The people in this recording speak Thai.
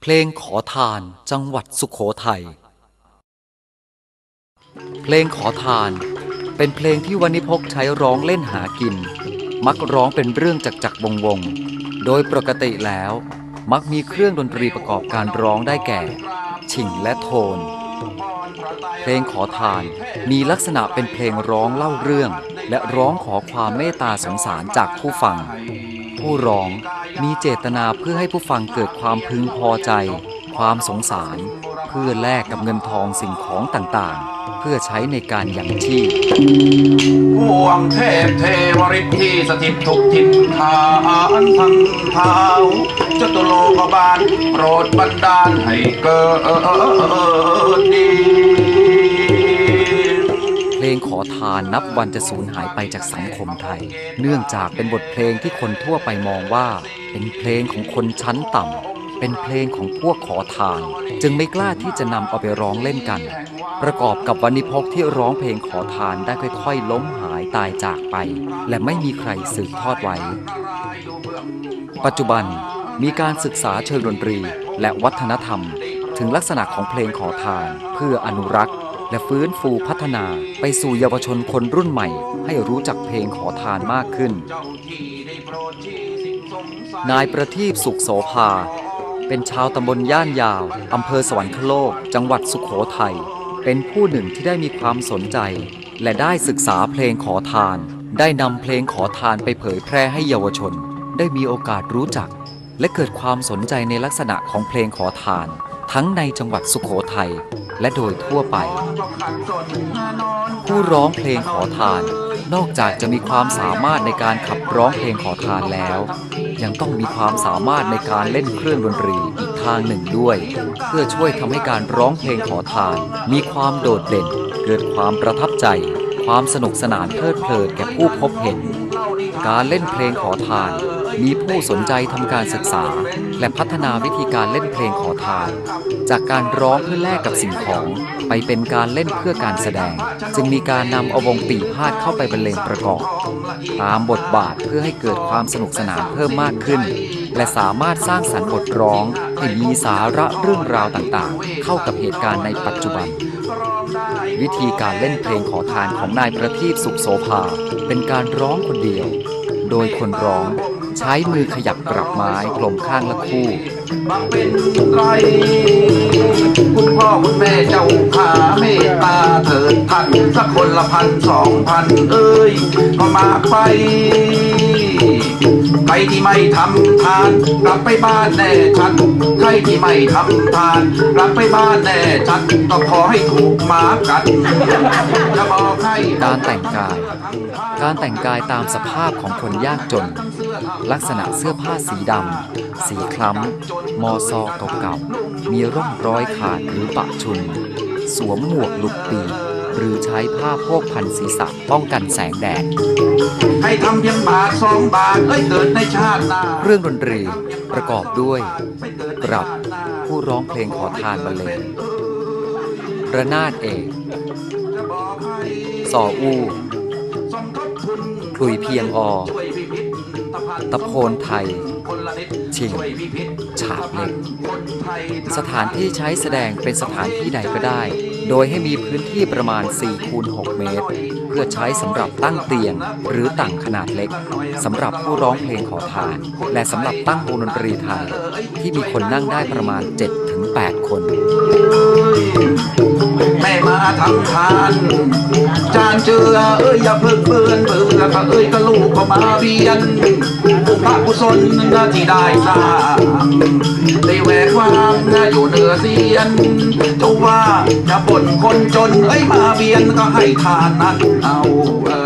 เพลงขอทานจังหวัดสุขโขทัย เพลงขอทาน เป็นเพลงที่วันิพกใช้ร้องเล่นหากิน มักร้องเป็นเรื่องจักจักวงวง โดยปกติแล้ว มักมีเครื่องดนตรีประกอบการร้องได้แก่ ชิ่งและโทน เพลงขอทานมีลักษณะเป็นเพลงร้องเล่าเรื่อง และร้องขอความเมตตาสงสารจากผู้ฟัง ผู้ร้องมีเจตนาเพื่อให้ผู้ฟังเกิดความพึงพอใจ ความสงสาร เพื่อแลกกับเงินทองสิ่งของต่างๆ เพื่อใช้ในการยังชีพห่วงเทพเทวฤทธิ์ที่สถิตทุกทิศทานทั้งเท้าจตุโลกบาลโปรดบันดาลให้เกิดดี อทานนับวันจะสูญหายไปจากสังคมไทย เนื่องจากเป็นบทเพลงที่คนทั่วไปมองว่า เป็นเพลงของคนชั้นต่ำ เป็นเพลงของพวกขอทาน จึงไม่กล้าที่จะนำเอาไปร้องเล่นกัน ประกอบกับวันิพกที่ร้องเพลงขอทานได้ค่อยๆ ล้มหายตายจากไป และไม่มีใครสืบทอดไว้ ปัจจุบันมีการศึกษาเชิงดนตรีและวัฒนธรรม ถึงลักษณะของเพลงขอทาน เพื่ออนุรักษ์ และฟื้นฟูพัฒนาไปสู่เยาวชนคนรุ่นใหม่ ให้รู้จักเพลงขอทานมากขึ้น นายประทีปสุขโสภา เป็นชาวตำบลย่านยาว อำเภอสวรรคโลก จังหวัดสุขโขทัย เป็นผู้หนึ่งที่ได้มีความสนใจ และได้ศึกษาเพลงขอทาน ได้นำเพลงขอทานไปเผยแพร่ให้เยาวชน ได้มีโอกาสรู้จัก และเกิดความสนใจในลักษณะของเพลงขอทาน ทั้งในจังหวัดสุขโขทัยและโดยทั่วไป ผู้ร้องเพลงขอทาน นอกจากจะมีความสามารถในการขับร้องเพลงขอทานแล้ว ยังต้องมีความสามารถในการเล่นเครื่องดนตรีอีกทางหนึ่งด้วย เพื่อช่วยทำให้การร้องเพลงขอทาน มีความโดดเด่น เกิดความประทับใจ ความสนุกสนานเพลิดเพลินแก่ผู้พบเห็น การเล่นเพลงขอทาน มีผู้สนใจทำการศึกษา และพัฒนาวิธีการเล่นเพลงขอทาน จากการร้องเพื่อแลกกับสิ่งของ ไปเป็นการเล่นเพื่อการแสดง จึงมีการนำเอาวงปีพาดเข้าไปบรรเลงประกอบ ตามบทบาทเพื่อให้เกิดความสนุกสนานเพิ่มมากขึ้น และสามารถสร้างสรรค์บทร้องให้มีสาระเรื่องราวต่างๆ เข้ากับเหตุการณ์ในปัจจุบันวิธีการเล่นเพลงขอทานของนายประทีปสุขโสภา เป็นการร้องคนเดียว โดยคนร้อง ใช้มือขยับกลับไม้กลมข้างละคู่บังเป็นไรคุณพ่อคุณแม่เจ้าขาเมตตาเถิดท่านสักคนละพันสองพันเอ้ยก็มากไปใครที่ไม่ทำทานกลับไปบ้านแน่ชัดใครที่ไม่ทำทานกลับไปบ้านแน่ชัดก็ขอให้ถูกหมากัดจะบอกให้การแต่งกาย การแต่งกายตามสภาพของคนยากจน ลักษณะเสื้อผ้าสีดำ สีคล้ำ มอซอเก่าๆ มีร่องรอยขาดหรือปะชุน สวมหมวกลุกปี หรือใช้ผ้าโพกพันศีรษะป้องกันแสงแดด ให้ทำเพียงบาทสองบาทเอ้ยเกิดในชาตินาเรื่องดนตรีประกอบด้วยกรับผู้ร้องเพลงขอทานบรรเลงระนาดเอกสออูคลุยเพียงอ ตะโพนไทย ชิง ฉาบเล็ก สถานที่ใช้แสดงเป็นสถานที่ใดก็ได้ โดยให้มีพื้นที่ประมาณ4คูณ6เมตร เพื่อใช้สำหรับตั้งเตียงหรือตั้งขนาดเล็กสำหรับผู้ร้องเพลงขอทาน และสำหรับตั้งวงดนตรีไทย ที่มีคนนั่งได้ประมาณ 7-8 คน ม่มาทำทานจานเจือเอ้ยอย่าเพิ่งเบื่อนเบื่อก็เอ้ยก็ลูกก็มาเรียนบุพกุศลที่ได้สร้างได้แหวกวางอยู่เหนือเสียนจะว่าจะบ่นคนจนเอ้ยมาเบียนก็ให้ทานนั้นเอาเออ